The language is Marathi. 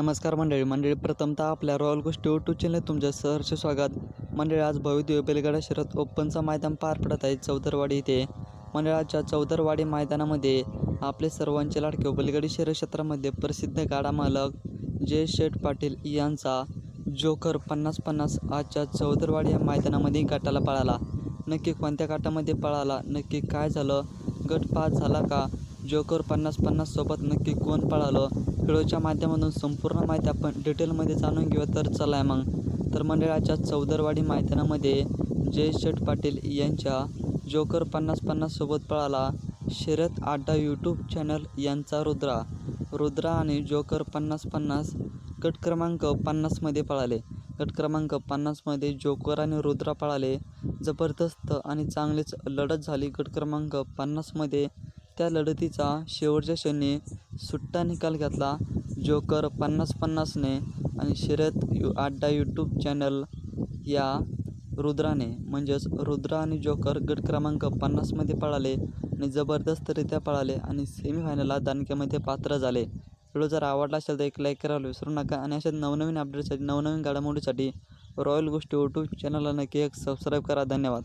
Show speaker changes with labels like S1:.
S1: नमस्कार मंडळी मंडळी प्रथमतः आपल्या रॉयल गोष्टी टू चॅनल तुमच्या सहर्ष स्वागत. मंडळी आज भव्य बेलगडा शरद ओपनचं मैदान पार पडत आहे चौदरवाडी इथे. मंडळाच्या चौदरवाडी मैदानामध्ये आपले सर्वांचे लाडके बलगडी शहर क्षेत्रामध्ये प्रसिद्ध गाडा मालक जय शेठ पाटील यांचा जोकर पन्नास पन्नास आजच्या चौदरवाडी या मैदानामध्ये गटाला पळाला. नक्की कोणत्या गटामध्ये पळाला? नक्की काय झालं? गट पास झाला का? जोकर पन्नास पन्नास सोबत नक्की कोण पळालं? व्हिडिओच्या माध्यमातून संपूर्ण माहिती आपण डिटेलमध्ये जाणून घेऊया. तर चला मग. तर मंडळाच्या चौदरवाडी मैदानामध्ये जय शेठ पाटील यांच्या जोकर पन्नास पन्नास सोबत पळाला शरद आड्डा यूट्यूब चॅनल यांचा रुद्रा. रुद्रा आणि जोकर पन्नास पन्नास गट क्रमांक पन्नासमध्ये पळाले. गट क्रमांक पन्नासमध्ये जोकर आणि रुद्रा पळाले. जबरदस्त आणि चांगलीच लढत झाली. गट क्रमांक पन्नासमध्ये त्या लढतीचा शेवटच्या क्षणी सुट्टा निकाल घेतला. जोकर पन्नास पन्नासने आणि शर्यत यू आड्डा यूट्यूब चॅनल या रुद्राने म्हणजेच रुद्रा आणि जोकर गट क्रमांक पन्नासमध्ये पळाले आणि जबरदस्तरित्या पळाले आणि सेमीफायनलला दानक्यामध्ये पात्र झाले. व्हिडिओ जर आवडला असेल तर एक लाईक करायला विसरू नका आणि अशा नवनवीन अपडेटसाठी नवनवीन घडामोडीसाठी रॉयल गोष्टी यूट्यूब चॅनलला नक्की एक सबस्क्राईब करा. धन्यवाद.